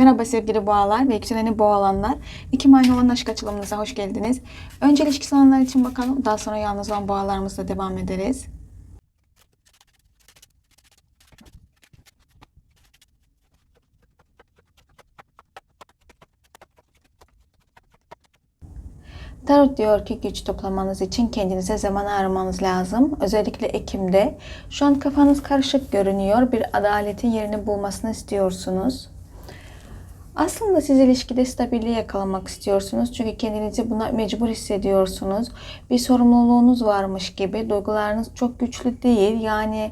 Merhaba sevgili boğalar ve yükseleni boğalanlar. İki ayna olan aşk açılımınıza hoş geldiniz. Önce ilişkisi olanlar için bakalım. Daha sonra yalnız olan boğalarımızla devam ederiz. Tarot diyor ki güç toplamanız için kendinize zaman ayırmanız lazım. Özellikle Ekim'de. Şu an kafanız karışık görünüyor. Bir adaletin yerini bulmasını istiyorsunuz. Aslında siz ilişkide stabilliği yakalamak istiyorsunuz. Çünkü kendinizi buna mecbur hissediyorsunuz. Bir sorumluluğunuz varmış gibi. Duygularınız çok güçlü değil. Yani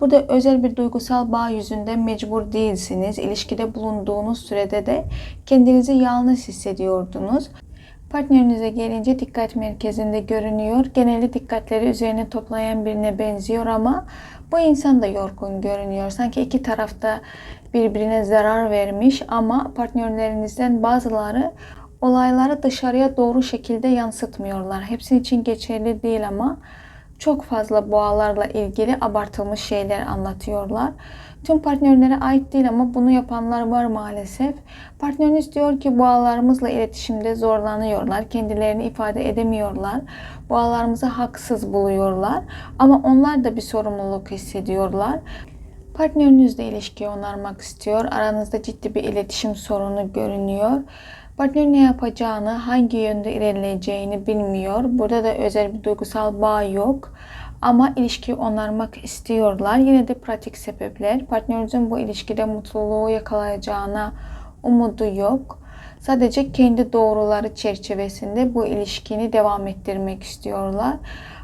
burada özel bir duygusal bağ yüzünden mecbur değilsiniz. İlişkide bulunduğunuz sürede de kendinizi yalnız hissediyordunuz. Partnerinize gelince dikkat merkezinde görünüyor. Genelde dikkatleri üzerine toplayan birine benziyor ama bu insan da yorgun görünüyor. Sanki iki tarafta birbirine zarar vermiş ama partnerlerinizden bazıları olayları dışarıya doğru şekilde yansıtmıyorlar. Hepsi için geçerli değil ama çok fazla boğalarla ilgili abartılmış şeyler anlatıyorlar. Tüm partnerlere ait değil ama bunu yapanlar var maalesef. Partneriniz diyor ki boğalarımızla iletişimde zorlanıyorlar. Kendilerini ifade edemiyorlar. Boğalarımızı haksız buluyorlar. Ama onlar da bir sorumluluk hissediyorlar. Partnerinizle ilişkiyi onarmak istiyor. Aranızda ciddi bir iletişim sorunu görünüyor. Partner ne yapacağını, hangi yönde ilerleyeceğini bilmiyor. Burada da özel bir duygusal bağ yok. Ama ilişkiyi onarmak istiyorlar. Yine de pratik sebepler. Partnerinizin bu ilişkide mutluluğu yakalayacağına umudu yok. Sadece kendi doğruları çerçevesinde bu ilişkini devam ettirmek istiyorlar.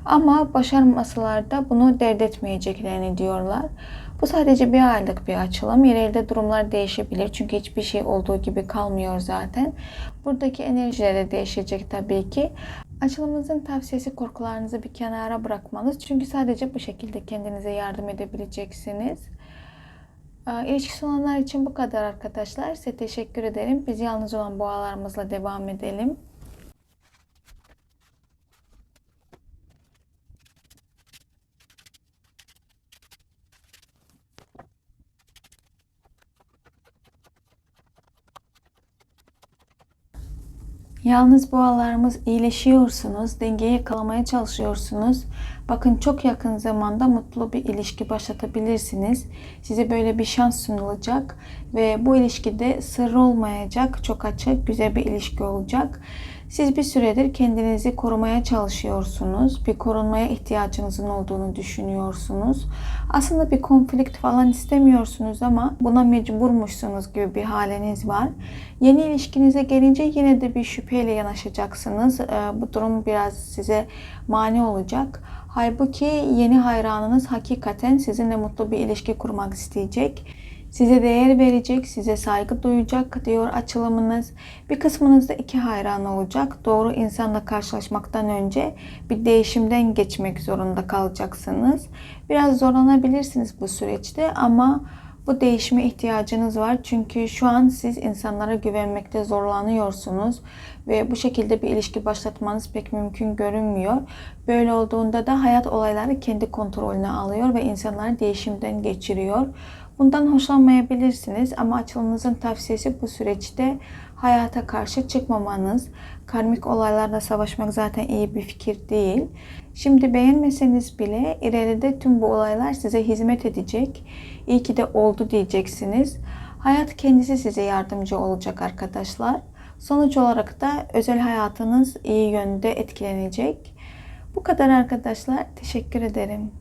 Ama başarmasalar da bunu dert etmeyeceklerini diyorlar. Bu sadece bir aylık bir açılım. İleride durumlar değişebilir. Çünkü hiçbir şey olduğu gibi kalmıyor zaten. Buradaki enerjiler de değişecek tabii ki. Açılımımızın tavsiyesi korkularınızı bir kenara bırakmanız. Çünkü sadece bu şekilde kendinize yardım edebileceksiniz. Ee, İlişkisi olanlar için bu kadar arkadaşlar. Size teşekkür ederim. Biz yalnız olan boğalarımızla devam edelim. Yalnız boğalarımız iyileşiyorsunuz, dengeyi yakalamaya çalışıyorsunuz. Bakın çok yakın zamanda mutlu bir ilişki başlatabilirsiniz. Size böyle bir şans sunulacak ve bu ilişkide sır olmayacak, çok açık, güzel bir ilişki olacak. Siz bir süredir kendinizi korumaya çalışıyorsunuz. Bir korunmaya ihtiyacınızın olduğunu düşünüyorsunuz. Aslında bir konflikt falan istemiyorsunuz ama buna mecburmuşsunuz gibi bir haliniz var. Yeni ilişkinize gelince yine de bir şüpheyle yanaşacaksınız. Bu durum biraz size mani olacak. Halbuki yeni hayranınız hakikaten sizinle mutlu bir ilişki kurmak isteyecek. Size değer verecek, size saygı duyacak diyor açılımınız. Bir kısmınız da iki hayran olacak. Doğru insanla karşılaşmaktan önce bir değişimden geçmek zorunda kalacaksınız. Biraz zorlanabilirsiniz bu süreçte ama bu değişime ihtiyacınız var. Çünkü şu an siz insanlara güvenmekte zorlanıyorsunuz ve bu şekilde bir ilişki başlatmanız pek mümkün görünmüyor. Böyle olduğunda da hayat olayları kendi kontrolüne alıyor ve insanları değişimden geçiriyor. Bundan hoşlanmayabilirsiniz ama açılımınızın tavsiyesi bu süreçte hayata karşı çıkmamanız. Karmik olaylarla savaşmak zaten iyi bir fikir değil. Şimdi beğenmeseniz bile ileride tüm bu olaylar size hizmet edecek. İyi ki de oldu diyeceksiniz. Hayat kendisi size yardımcı olacak arkadaşlar. Sonuç olarak da özel hayatınız iyi yönde etkilenecek. Bu kadar arkadaşlar. Teşekkür ederim.